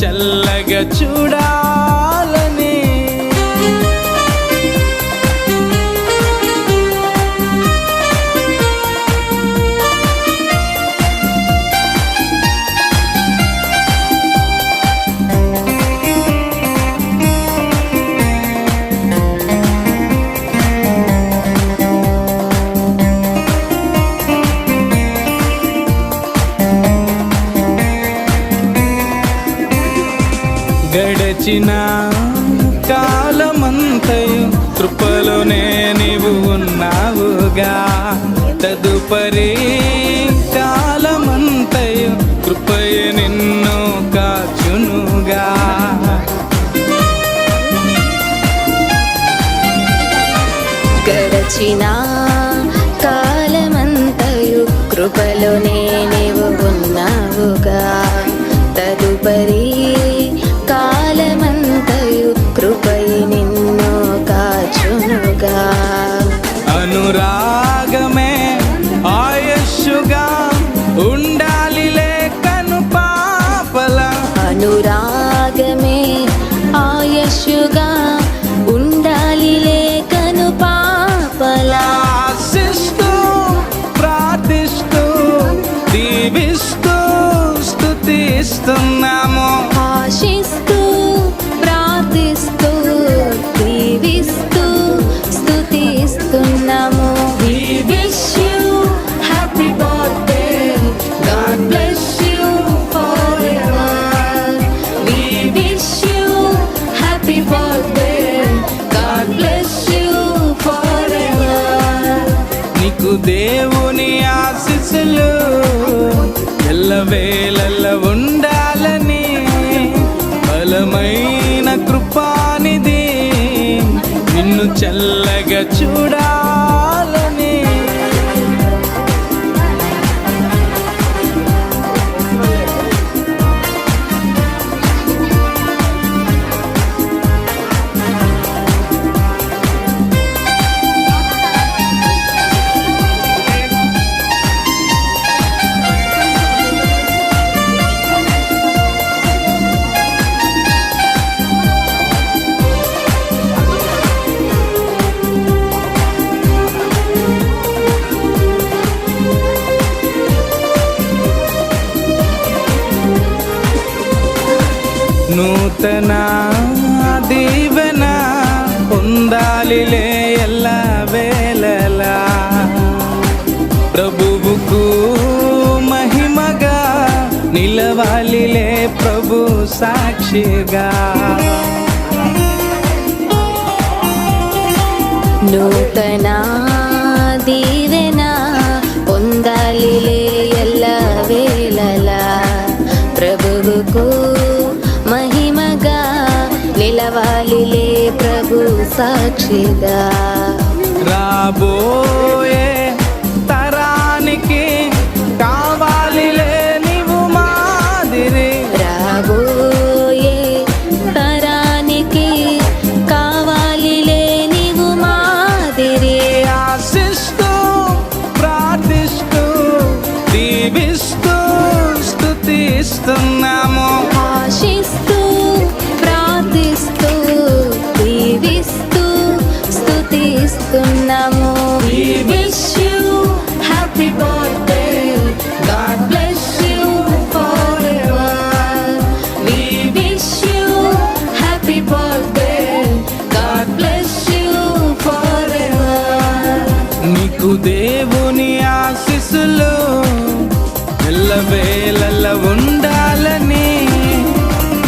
చల్లగా చూడాలని గడిచిన కాలమంతయు కృపలోనే నీవు ఉన్నావుగా. తదుపరి కాలమంతయు కృపయ నిన్ను కాచునుగా. గడచినా അനുരാഗമേ ആയശുഗാ చల్లగా నూతన దీవెన పొందాలిలే ఎల్ల వేళలా. ప్రభువుకు మహిమగా నిలవాలిలే ప్రభు సాక్షిగా. నూతనా సాక్షిగా. రాబోయే తరానికి కావాలిలే నీవు మాదిరి. రాబోయే తరానికి కావాలిలే నీవు మాదిరి. ఆశిస్తూ ప్రార్థిస్తూ దీవిస్తూ స్తుతిస్తున్నాము